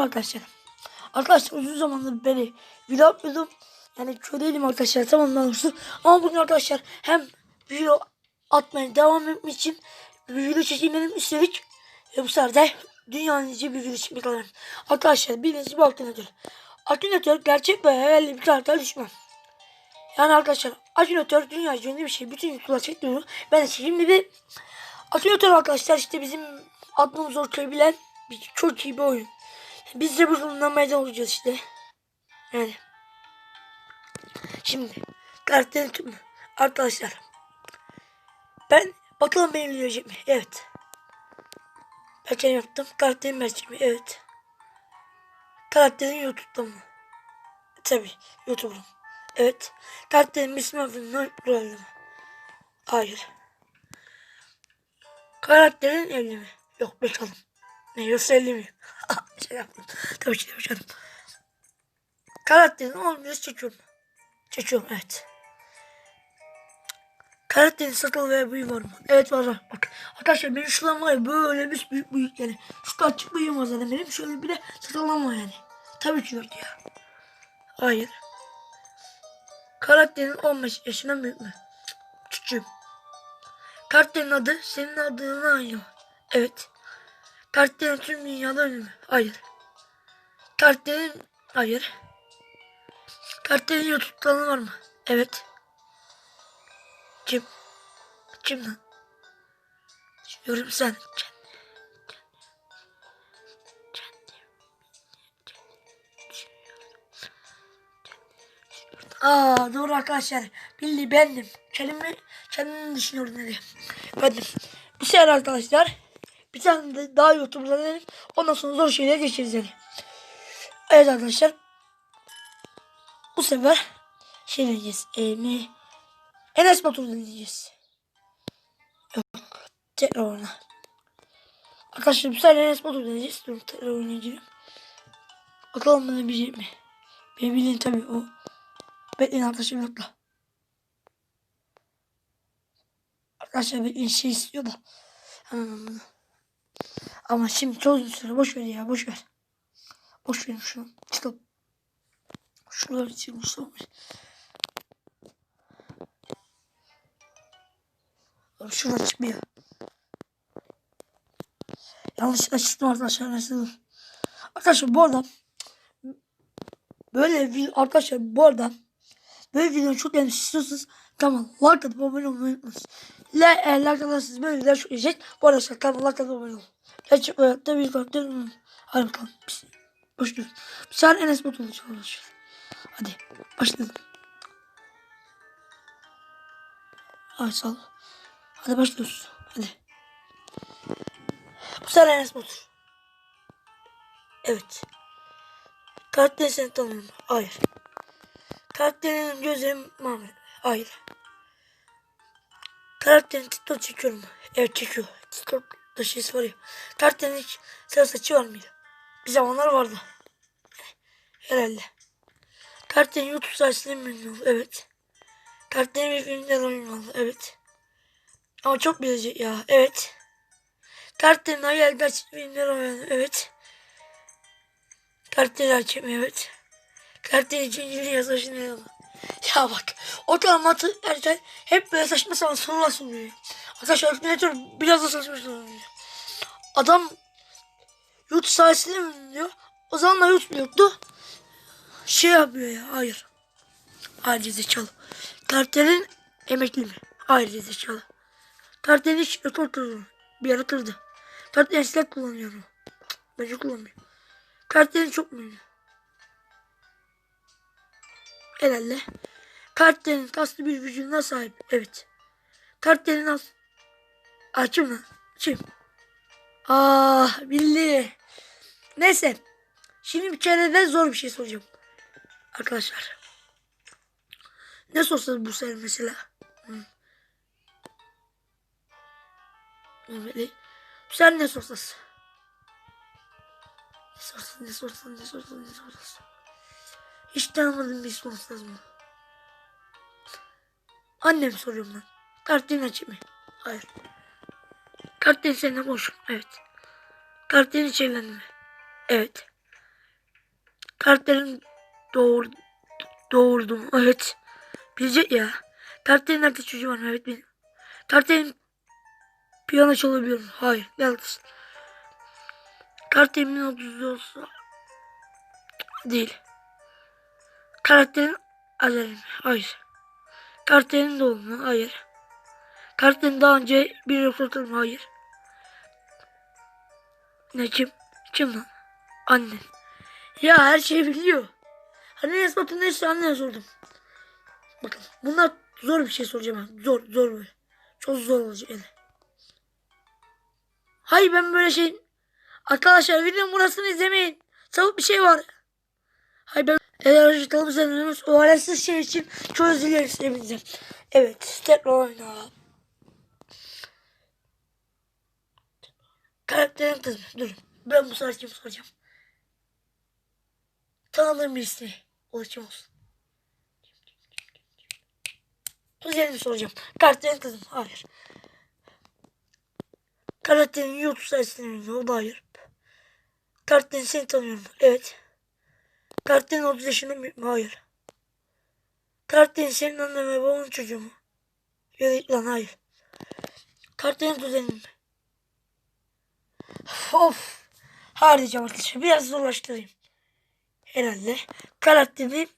Merhaba arkadaşlar. Arkadaşlar uzun zamandır beri video yapmıyordum. Yani köy değilim arkadaşlar tamam daha doğrusu. Ama bugün arkadaşlar hem video atmaya devam etmek için bir video çekimlerim istedik. Ve bu sefer de dünyanın iyice bir video çekmek alalım. Arkadaşlar bildiğiniz gibi Akinator. Akinator gerçek ve hayalli bir karakter düşman. Yani arkadaşlar Akinator dünya üzerinde bir şey. Bütün YouTube'lar çekiyor. Ben de şimdi bir Akinator arkadaşlar işte bizim adımız ortaya bilen bir çok iyi bir oyun. Biz de bununla meydan olacağız işte. Yani. Şimdi karakterin tümü. Arkadaşlar. Ben bakalım beğenilecek mi? Evet. Ben yaptım. Karakterin merkezi? Evet. Karakterin YouTube'da mı? Tabi YouTube'da. Evet. Karakterin ismi adını rolü mü? Hayır. Karakterin evli mi? Yok bakalım. Ne evli mi? şey yaptım. Tabii ki de başardım. Karakterin olmuyor çekiyorum. Çekiyorum evet. Karakterin sakal ve büyü var mı? Evet var var. Bak arkadaşlar benim şuram var ya böyle bir büyük büyük yani. Şu açık büyüğüm var zaten benim. Şöyle bir de sakalım var yani. Tabii ki yok ya. Hayır. Karakterin 15 yaşından büyük mü? Küçüğüm. Karakterin adı senin adına aynı. Evet. Karakterin tüm dünyada ünlü mü? Hayır. Karakterin... Hayır. Karakterin YouTube kanalı var mı? Evet. Kim? Kim lan? Diyorum sen. Aa doğru arkadaşlar. Bildi bendim. Kendimi kendimi düşünüyorum dedi. Bendim. Bu sefer arkadaşlar bir tane de daha YouTube'da denelim. Ondan sonra zor şeyler geçeriz yani. Evet arkadaşlar. Bu sefer şey deneyeceğiz. E? Enes Batur deneyeceğiz. Yok. Tekrar ona. Arkadaşlar bu sefer Enes Batur deneyeceğiz. Dur tekrar oynayacağım. Bakalım bana bilecek mi? Benim bildiğim tabii o. Bekleyin arkadaşlar dakika. Arkadaşlar bekleyin şey istiyor da. Hemen bunu. Ama şimdi çok uzun süre boş ver ya boş ver. Boş verin şunu. Çıkalım. Şuraları çıkmışlar. Şuradan çıkmıyor. Yanlışlıkla çıktım arkadaşlar. Nasıl? Arkadaşlar bu arada böyle bir arkadaşlar bu arada böyle video çok gelmiş istiyorsanız tamam like atıp abone olmayı unutmayın. Le, e, like atarsanız böyle videolar çok gelecek. Bu arada tamam like atıp abone olun. Gerçek hayatta bir karakter Hadi bakalım. Başlıyoruz. Bir saniye Enes Batur arkadaşlar. Hadi başlayalım. Ay sağ ol. Hadi başlıyoruz. Hadi. Bu sefer Enes Batur. Evet. Karakteri seni tanıyorum. Hayır. Karakterin gözlerim Mehmet. Hayır. Karakterin TikTok çekiyor mu? Evet çekiyor. TikTok'ta var ya. Karakterin hiç sarı saçı var mıydı? Bir zamanlar vardı. Herhalde. Karakterin YouTube sayesinde mi oldu? Evet. Karakterin bir filmden oyun oldu. Evet. Ama çok bilecek ya. Evet. Karakterin hayal gerçek filmden oynadı. Evet. Gerçek mi? Evet. Karakterin ikinciliği yazışı ne? Ya bak. O dramatı erken hep böyle saçma sapan sorular soruyor. Arkadaşlar Akinator biraz da soruyor. Adam YouTube sayesinde mi diyor? O zaman da YouTube yoktu. Şey yapıyor ya. Hayır. Hayır zekalı. Kartelin emekli mi? Hayır zekalı. Kartelin hiç kırdı. Bir ara kırdı. Kartelin silah kullanıyor? Bence kullanmıyor. Kartelin çok mu? Herhalde. Kartelin kaslı bir vücuduna sahip. Evet. Kartelin az. Kim lan? Kim? Ah bildi. Neyse. Şimdi bir kere de zor bir şey soracağım. Arkadaşlar. Ne sorsanız bu sefer mesela? Hı. Evet. Sen ne sorsanız? Ne sorsan, ne sorsan, ne sorsan, ne sorsan. Hiç tanımadığım bir olsa lazım. Annem soruyorum lan. Kartın açık mı? Hayır. Kartın seninle boş. Evet. İçerilendi mi? Evet. Karakterin doğur, doğurdum. Evet. Bilecek ya. Karakterin erkek çocuğu var? Evet benim. Karakterin piyano çalabiliyor mu? Hayır. Yalnız. Karakterimin 30 olsa değil. Karakterin Azeri mi? Hayır. Karakterin doğum mu? Hayır. Karakterin daha önce bir röportaj mı? Hayır. Ne kim? Kim lan? Annen. Ya her şeyi biliyor. Hani Esbat'ın neyse annene sordum. Bakın bunlar zor bir şey soracağım ben. Zor zor böyle. Çok zor olacak yani. Hayır ben böyle şey... Arkadaşlar videonun burasını izlemeyin. Sabit bir şey var. Hayır ben eğer acıtalım sanıyorsunuz o alakasız şey için çok özür dileriz hepinizden. Evet tekrar oyna. Karakterin kızı. Dur. Ben bu sefer kim soracağım. Tanıdığım birisine. O kim olsun. Kuzenimi soracağım. Karakterin kızım. Hayır. Karakterin YouTube sayesinde bilmiyorum. O da hayır. Karakterin seni tanıyorum. Evet. Karakterin 30 yaşında mı? Hayır. Karakterin senin annen ve babanın çocuğu mu? Yok lan hayır. Karakterin kuzenin mi? Of. Diyeceğim arkadaşlar. Biraz zorlaştırayım. Herhalde. Karakterin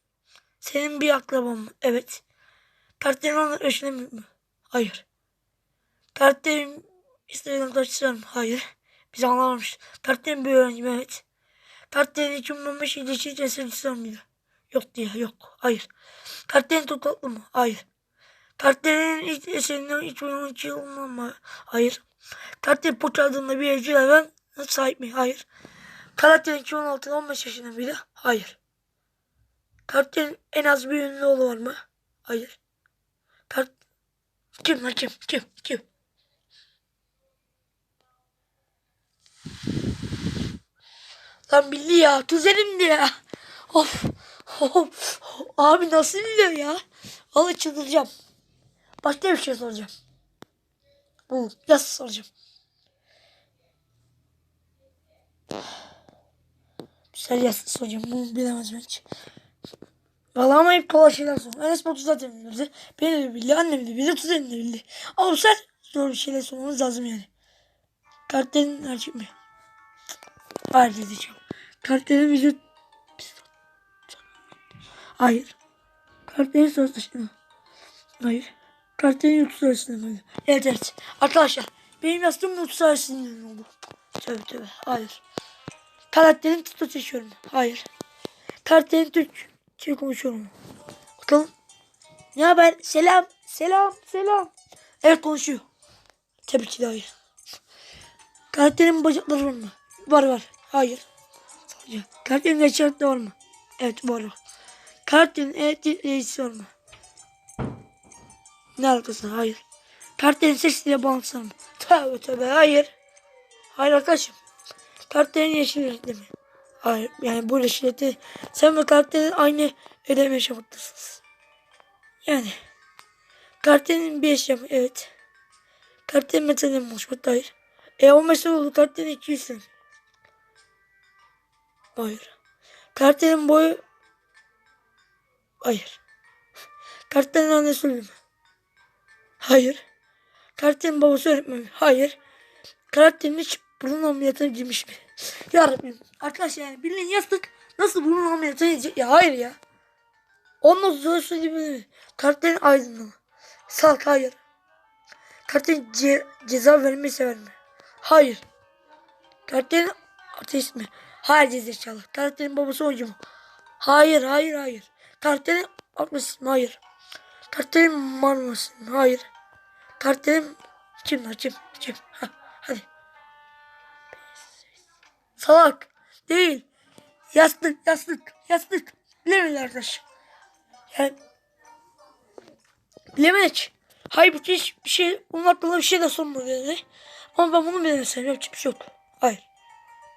senin bir akraban mı? Evet. Onun eşine mi? Hayır. Karakterin istediğin taşıyan mı? Hayır. Biz anlamamış. Karakterin bir öğrenci mi? Evet. Karakterin 2015 ilişki cesaretçisi mıydı? Yok diye yok. Hayır. Karakterin tutuklu mu? Hayır. Karakterin ilk eserinden 2012 yılında mı? Hayır. Karakterin poç adında bir evcil hayvan sahip mi? Hayır. Karakterin 2016'da 15 yaşında mıydı? Hayır. Karakterin en az bir ünlü oğlu var mı? Hayır. Kart kim lan kim? Kim? Kim? Lan bildi ya. Kuzenimdi ya. Of. Of. Abi nasıl biliyor ya? Vallahi çıldıracağım. Başka bir şey soracağım. Bu nasıl soracağım? Güzel yaz soracağım. Bunu bilemez hiç. Vallahi ama hep kolay şeyler sor. Enes Batu zaten bilirdi. Beni de bildi. Annem de bildi. Kuzenim de bildi. Ama bu zor bir şeyler sormamız lazım yani. Karakterin erkek mi? Hayır diyeceğim. Karakterin vücut... Hayır. Karakterin sözleşme mi? Hayır. Karakterin yurt sözleşme mi? Evet evet. Arkadaşlar benim yaptığım yurt sözleşme oldu. Tövbe tövbe. Hayır. Karakterin TikTok çekiyorum. Hayır. Karakterin Türkçe konuşuyorum. Bakalım. Ne haber? Selam. Selam. Selam. Evet konuşuyor. Tabii ki de hayır. Karakterin bacakları var mı? Var var. Hayır. Sadece. Karakterin geçerli var mı? Evet var var. Karakterin evet reisi var mı? Ne alakası? Hayır. Bağlantısı var mı? Tövbe tövbe hayır. Hayır arkadaşım. Karakterin yeşil renkli mi? Hayır. Yani bu yeşil renkli. Sen ve karakterin aynı ödeme yaşamaktasınız. Yani. Karakterin bir yaşam. Evet. Karakterin metalden mi oluşmakta? Hayır. E o mesele oldu. Karakterin 200 sene. Hayır. Karakterin boyu... Hayır. Karakterin annesi öldü? Hayır. Karakterin babası öğretmen mi? Hayır. Karakterin hiç burun ameliyatına girmiş mi? Ya Rabbim. Arkadaşlar yani birinin yastık nasıl burun ameliyatına girecek? Ya hayır ya. Onunla zor söyleyeyim. Karakterin aydınlığı. Salk hayır. Karakterin ce ceza vermeyi sever mi? Hayır. Karakterin ateist mi? Hayır gerizekalı. Karakterin babası oyuncu mu? Hayır, hayır, hayır. Karakterin aklısı mı? Hayır. Karakterin marması mı? Hayır. Karakterin kim lan kim? Kim? Ha, hadi. Salak. Değil. Yastık, yastık, yastık. Bilemedi arkadaş. Yani bilemedik. Hayır bir şey, onun hakkında bir şey de sormadı dedi. Ama ben bunu bilemesem yapacak bir şey yok. Hayır.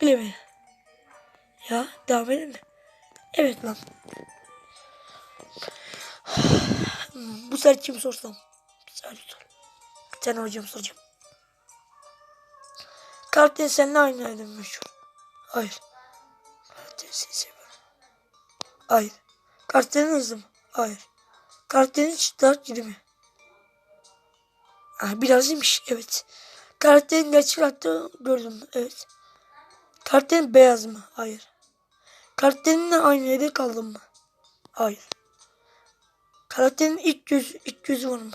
Bilemedi. Ya devam edelim mi? Evet lan. Bu sefer kim sorsam? Saniye sor. Tane hocam soracağım. Karakterin seninle aynı aydın meşhur. Hayır. Seni seviyorum. Hayır. Hızlı mı? Hayır. Karakterin çıtlar gibi mi? Ha, biraz iyiymiş. Evet. Karakterin gerçek hayatta gördüm? Evet. Karakterin beyaz mı? Hayır. Karakterinle aynı yerde kaldın mı? Hayır. Karakterin ilk göz ilk gözü var mı?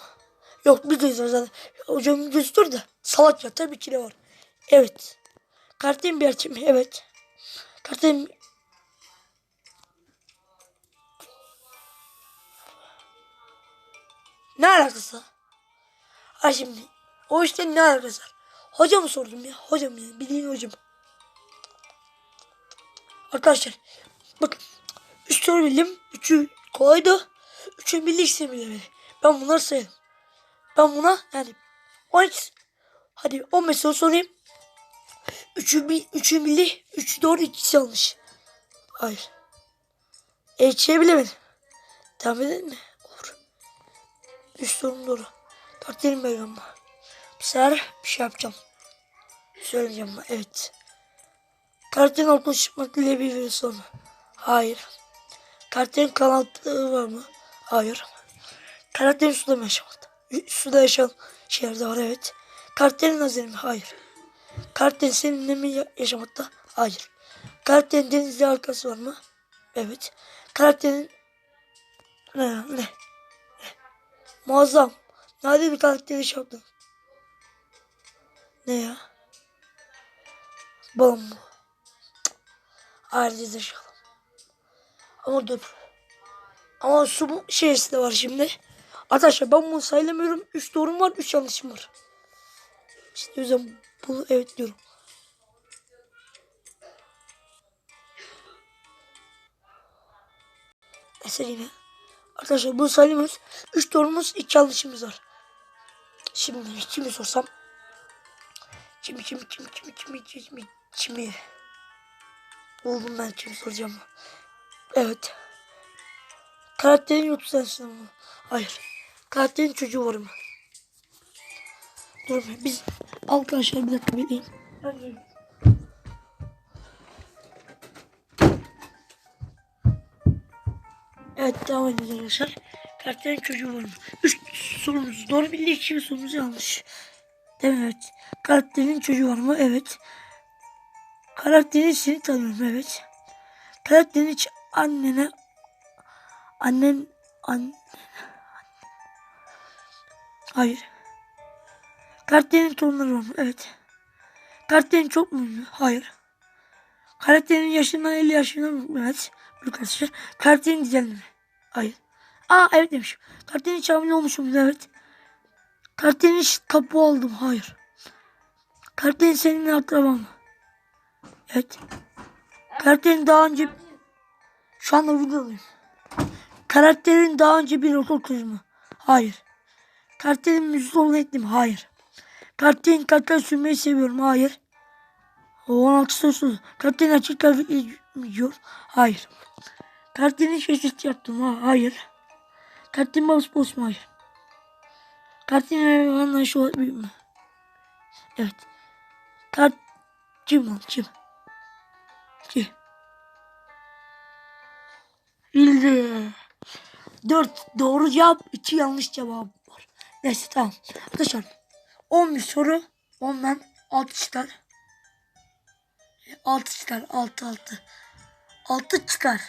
Yok bir göz var zaten. Hocamın gözü dur da. Salak ya tabii ki de var. Evet. Karakterin bir mi? Evet. Karakterin Ne alakası? Ha şimdi o işte ne alakası var? Hocamı sordum ya. Hocam ya. Bildiğin hocam. Arkadaşlar bakın. Üç soru bildim. Üçü kolaydı. Üçü bildi ikisini bilemedi. Ben bunları sayarım. Ben buna yani 12 hadi 15 soru sorayım. Üçü, bil, üçü bildi. Üçü doğru ikisi yanlış. Hayır. E ikiye bilemedim. Devam edelim mi? Olur. Üç sorun doğru. Takdirim ben ama. Bu sefer bir şey yapacağım. Söyleyeceğim ben. Evet. Karakterin ortaya çıkmak ile bir virüs var mı? Hayır. Karakterin kanatlığı var mı? Hayır. Karakterin suda mı yaşamakta? Suda yaşayan şeylerde var evet. Karakterin hazır mı? Hayır. Karakterin seninle mi ya- yaşamakta? Hayır. Karakterin denizle alakası var mı? Evet. Karakterin ne? Ne? ne? Muazzam. Nadir bir karakter iş yaptın. Ne ya? Bom. Ayrıca yaşayalım. Ama dur. Ama su şeysi de var şimdi. Arkadaşlar ben bunu sayılamıyorum. 3 doğrum var 3 yanlışım var. İşte o yüzden bunu evet diyorum. Mesela yine. Arkadaşlar bunu sayılamıyoruz. 3 doğrumuz 2 yanlışımız var. Şimdi kimi sorsam. Kimi kimi kimi kimi kimi kimi kimi. Buldum ben kimi soracağım. Evet. Karakterin yurt sensin mi? Hayır. Karakterin çocuğu var mı? Dur biz arkadaşlar bir dakika bekleyin. Evet devam ediyoruz arkadaşlar. Karakterin çocuğu var mı? Üç sorumuz doğru bildi. iki sorumuz yanlış. Evet. Karakterin çocuğu var mı? Evet. Karakterin seni tanıyorum. Evet. Karakterin hiç annene annen an Hayır. Karakterin torunları var mı? Evet. Karakterin çok mu? Hayır. Karakterin yaşından 50 yaşında mı? Evet. Büyük arkadaşlar. Karakterin güzel mi? Hayır. Aa evet demişim. Karakterin hiç hamile olmuşum. Evet. Karakterin hiç tapu aldım. Hayır. Karakterin seninle akraban mı? Evet. Karakterin daha önce şu anda videodayım. Karakterin daha önce bir okul kızı mı? Hayır. Karakterin müzik olarak mi? Hayır. Karakterin karakter sürmeyi seviyorum. Hayır. 16 sorusu. Karakterin açık kıyafetli giyiyor. Hayır. Karakterin şaşırt yaptım. Ha, hayır. Karakterin mouse boss mu? Hayır. Karakterin anlayışı olabilir mi? Evet. Kart kim lan kim? Kim? İldi. 4 doğru cevap, 2 yanlış cevap var. Neyse tamam. Arkadaşlar 10 bir soru. 10 ben 6 çıkar. E, 6 çıkar. 6 6. 6 çıkar.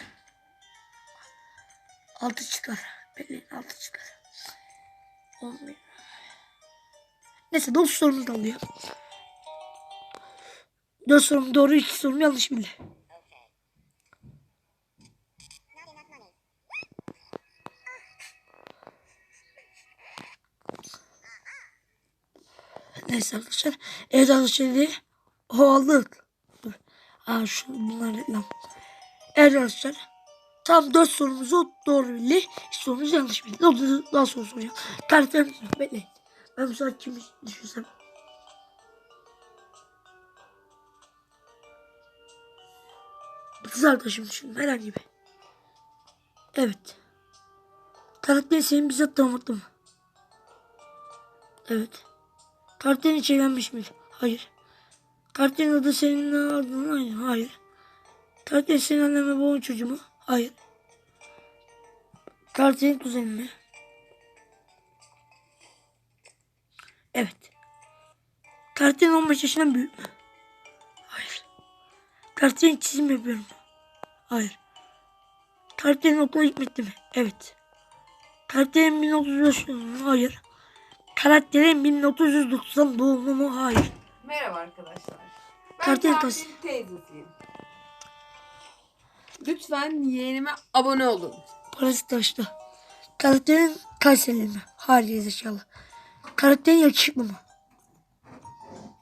6 çıkar. Bekleyin 6 çıkar. 10 bin. Neyse 9 sorumuz da oluyor. 4 sorum doğru 2 sorum yanlış bile. Neyse arkadaşlar. Evet arkadaşlar şimdi o aldık. Dur. Aa şu bunlar reklam. Evet arkadaşlar. Tam 4 sorumuzu doğru bildi. Hiç sorumuz yanlış bildi. Daha, soru soracağım. Karakterimiz yok. Bekleyin. Ben bu sefer kimi düşünsem. Kız arkadaşım düşündüm. Herhangi bir. Evet. Karakteri senin bizzat tanımakta mı? Evet. Karakterin hiç evlenmiş mi? Hayır. Karakterin adı senin adın aynı. Hayır. Karakterin senin annen ve çocuğu mu? Hayır. Karakterin kuzeni mi? Evet. Karakterin 15 yaşından büyük mü? Hayır. Karakterin çizim yapıyor mu? Hayır. Karakterin okula gitmekte mi? Evet. Karakterin 1990 mu? Hayır. Karakterin 1990 doğumlu mu? Hayır. Merhaba arkadaşlar. Ben Kartel teyzesiyim. Lütfen yeğenime abone olun. Parası taşta. Karakterin Kayserili mi? Hayır zekalı. Karakterin yakışıklı mı?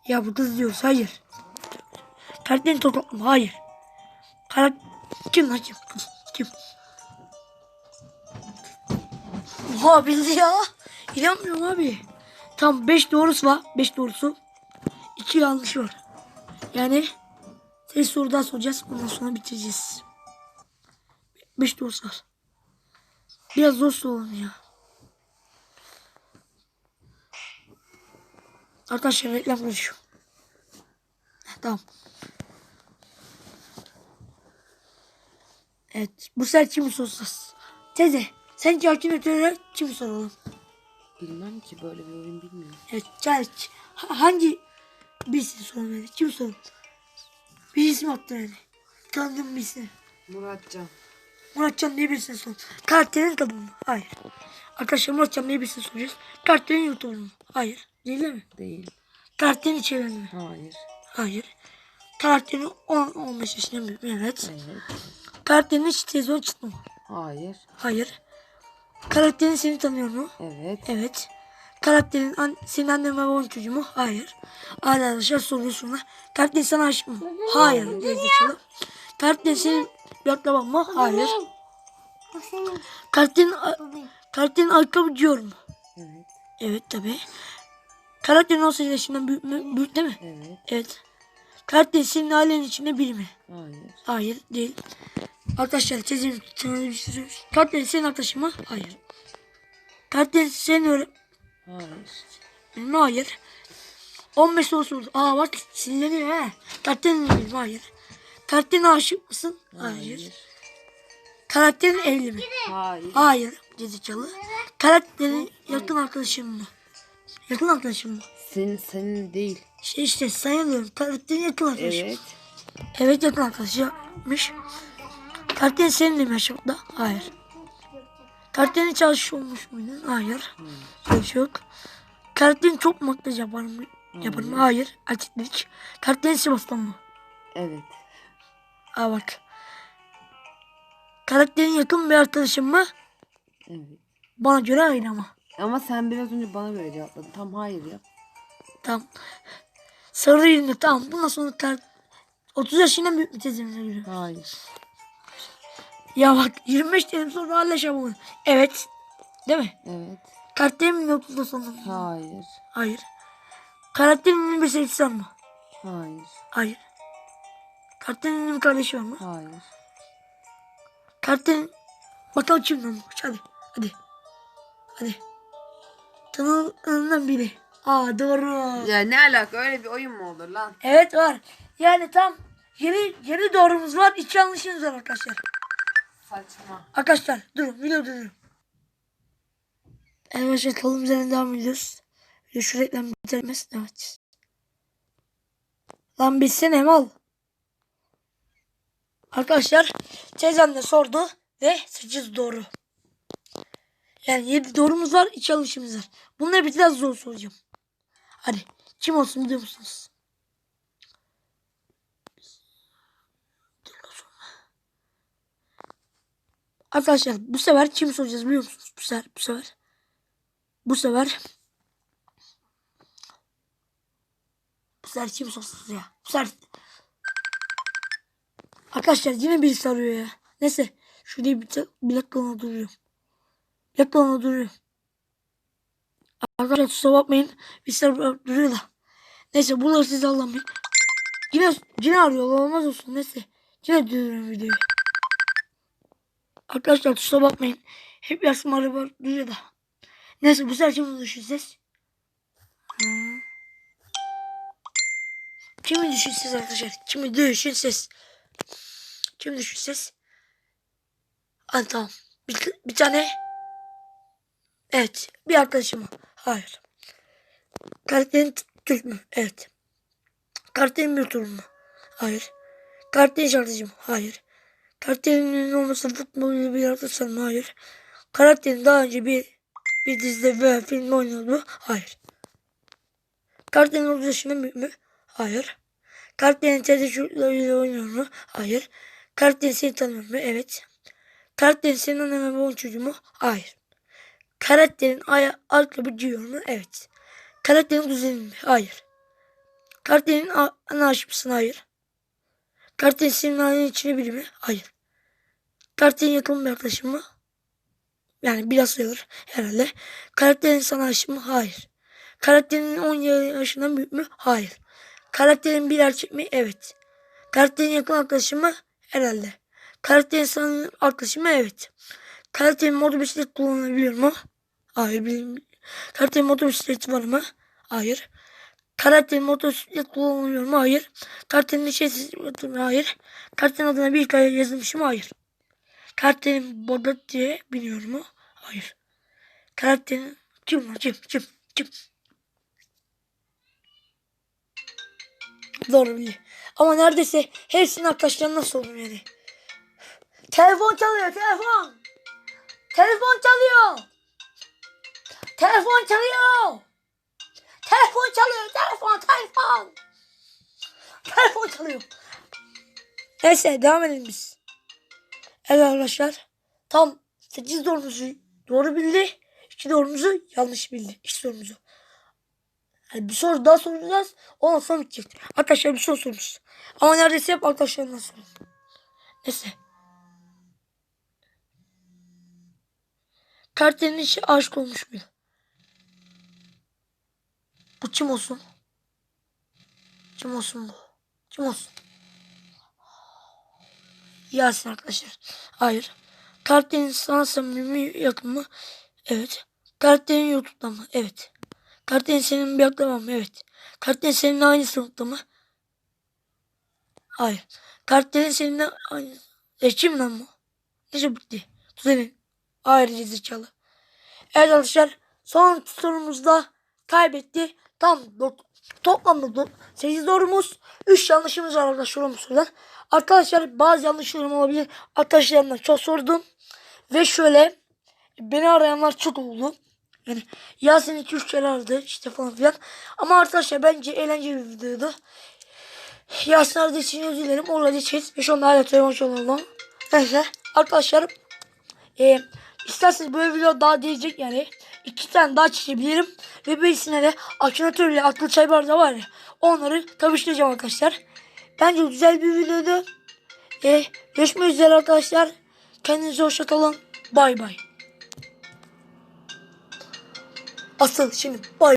Ya bu kız diyoruz. Hayır. Karakterin tokatlı mı? Hayır. Karakter... Kim lan? Kim? Kim? Oha bildi ya. İnanmıyorum abi. Tam 5 doğrusu var. 5 doğrusu. 2 yanlış var. Yani tek soru daha soracağız. Ondan sonra bitireceğiz. 5 doğrusu var. Biraz zor sorun ya. Arkadaşlar reklam konuşuyor. Tamam. Evet. Bu sefer kimi soracağız? Teyze. Sen hakim ötürü kimi soralım? Bilmem ki böyle bir oyun bilmiyorum. Evet. Ha- Hangi birisini soralım yani? Kim soralım? Bir isim attı yani. Tanıdığım bir isim. Muratcan. Muratcan diye birisini sor. Karakterin kadın mı? Hayır. Arkadaşlar Muratcan diye birisini soracağız. Karakterin YouTuber mu? Hayır. Değil mi? Değil. Karakterin içeriği mi? Hayır. Hayır. Karakterin 10-15 yaşında mı? Evet. Evet. Karakterin hiç televizyon çıktı mı? Hayır. Hayır. Karakterin seni tanıyor mu? Evet. Evet. Karakterin an senin annen ve babanın çocuğu mu? Hayır. Arkadaşlar soruyor sonra. Karakterin sana aşık mı? Hayır. Gerizekalı. Karakterin senin bir akraban mı? Hayır. Karakterin, karakterin ayakkabı giyiyor mu? Evet. Evet tabi. Karakterin 18 yaşından büyük mü? Büyük değil mi? Evet. Evet. Karakterin senin ailenin içinde biri mi? Hayır. Hayır değil. Arkadaşlar bir şey söyleyeyim. Karakterin senin arkadaşın mı? Hayır. Karakterin senin öyle Hayır. mi? Hayır. 15 soru sordu. Aa bak sinirleniyor he. Karakterin mi? Hayır. Karakterine aşık mısın? Hayır. Karakterin evli mi? Hayır. Hayır. Gerizekalı. Karakterin yakın arkadaşın mı? Yakın arkadaşın mı? Senin senin değil. Şey işte sayılıyorum. Karakterin yakın arkadaşı. Evet. Evet yakın arkadaşıymış. Karakterin seninle mi yaşamda? Hayır. Karakterin çalışıyor olmuş muydun? Hayır. Böyle şey yok. Karakterin çok makyaj yapar mı? Yapar mı? Hayır. Erkeklik. Karakterin Sivas'tan mı? Evet. Aa bak. Karakterin yakın bir arkadaşın mı? Evet. Bana göre aynı ama. Ama sen biraz önce bana göre cevapladın. Tam hayır ya. Tamam. Sarı yüzünde tamam. Bundan sonra kar... 30 yaşından büyük bir teyzemize göre. Hayır. Ya bak 25 dedim sonra hala şabını. Evet. Değil mi? Evet. Karakterin mi 30'da sonra? Hayır. Hayır. Karakterin bir sevgisi var mı? Hayır. Hayır. Karakterin bir kardeşi var mı? Hayır. Karakterin... Bakalım kimden bu? Hadi. Hadi. Hadi. Tanıdığından biri. Aa doğru. Ya ne alaka öyle bir oyun mu olur lan? Evet var. Yani tam yeni yeni doğrumuz var. İki yanlışımız var arkadaşlar. Saçma. Arkadaşlar durun video durun. Evet arkadaşlar kalım üzerine devam ediyoruz. Video şu reklam bitirmez. Evet. Lan bilsene mal. Arkadaşlar teyzem de sordu ve 8 doğru. Yani 7 doğrumuz var 2 yanlışımız var. Bunları biraz zor soracağım. Hadi kim olsun biliyor musunuz? Arkadaşlar bu sefer kim soracağız biliyor musunuz? Bu sefer, bu sefer. Bu sefer. Bu sefer kim sorsuz ya? Bu sefer. Arkadaşlar yine birisi arıyor ya. Neyse. Şurada bir, bir dakika duruyorum. Bir dakika duruyorum. Arkadaşlar kusura bakmayın. Ar- duruyor da. Neyse bunları size anlamayın. Yine, yine arıyor. Olmaz olsun. Neyse. Yine duruyorum videoyu. Arkadaşlar kusura bakmayın. Hep yazma araba duruyor da. Neyse bu sefer kimi düşüneceğiz? Hmm. Kimi düşüneceğiz arkadaşlar? Kimi düşüneceğiz? Kimi düşüneceğiz? Hadi tamam. Bir, bir tane Evet. Bir arkadaşım? Hayır. Karakterin t- Türk mü? Evet. Karakterin bir turun mu? Hayır. Karakterin şarkıcı mı? Hayır. Karakterin ünlü olması futbol gibi bir yaratıcı mı? Hayır. Karakterin daha önce bir bir dizide veya filmde oynadı mı? Hayır. Karakterin 30 yaşında büyük mü? Hayır. Karakterin teyze çocuklarıyla oynuyor mu? Hayır. Karakterin seni tanıyor mu? Evet. Karakterin senin annen ve babanın çocuğu mu? Hayır. Karakterin aya ayakkabı giyiyor mu? Evet. Karakterin kuzenin mi? Hayır. Karakterin a- ana aşık mısın? Hayır. Karakterin ailenin içine biri mi? Hayır. Karakterin yakın bir arkadaşın mı? Yani biraz sayılır herhalde. Karakterin sana aşık mı? Hayır. Karakterin 10 yaşından büyük mü? Hayır. Karakterin bir erkek mi? Evet. Karakterin yakın arkadaşı mı? Herhalde. Karakterin sana arkadaşı mı? Evet. Karakterin motobisiklet kullanabiliyor mu? Hayır. Bilmiyorum. Karakterin motobisikleti var mı? Hayır. Karakterin motosiklet kullanılıyor mu? Hayır. Karakterin şey mi? Hayır. Karakterin adına bir hikaye yazılmış mı? Hayır. Karakterin Bodat diye biliyor mu? Hayır. Karakterin kim var? Kim? Kim? Kim? Doğru bildi. Ama neredeyse hepsinin arkadaşları nasıl olur yani? Telefon çalıyor, telefon. Telefon çalıyor. Telefon çalıyor. Telefon çalıyor, telefon, telefon. Telefon çalıyor. Neyse devam edelim biz. Evet arkadaşlar. Tam 8 doğrumuzu doğru bildi. 2 doğrumuzu yanlış bildi. 2 sorumuzu. Yani bir soru daha soracağız. Ondan sonra bitecek. Arkadaşlar bir soru sormuş. Ama neredeyse hep arkadaşlarımdan sorun. Neyse. Karakterin işi aşık olmuş muydu? Bu kim olsun? Kim olsun bu? Kim olsun? Yasin arkadaşlar. Hayır. Karakterin sana samimi yakın mı? Evet. Karakterin YouTube'da mı? Evet. Karakterin senin bir akraban mı? Evet. Karakterin seninle aynı sınıfta mı? Hayır. Karakterin seninle aynı... E kim lan bu? Nece bitti? Kuzenin. Hayır zekalı. Evet arkadaşlar. Son sorumuzda kaybetti. Tam toplamda do- 8 doğrumuz. 3 yanlışımız var arkadaşlar bu sorudan. Arkadaşlar bazı yanlışlarım olabilir. Arkadaşlarımdan çok sordum. Ve şöyle beni arayanlar çok oldu. Yani Yasin 2-3 kere aradı işte falan filan. Ama arkadaşlar bence eğlenceli bir videoydu. Yasin aradığı için özür dilerim. Orada geçeceğiz. Ve şu anda hala telefon çalıyor. Neyse arkadaşlar. E, isterseniz böyle video daha diyecek yani. iki tane daha çekebilirim. Ve birisine de akşamüstü aklı çay bardağı var ya. Onları kavuşturacağım arkadaşlar. Bence güzel bir videoydu. E, görüşmek üzere arkadaşlar. Kendinize hoşça kalın. Bay bay. Asıl şimdi bay.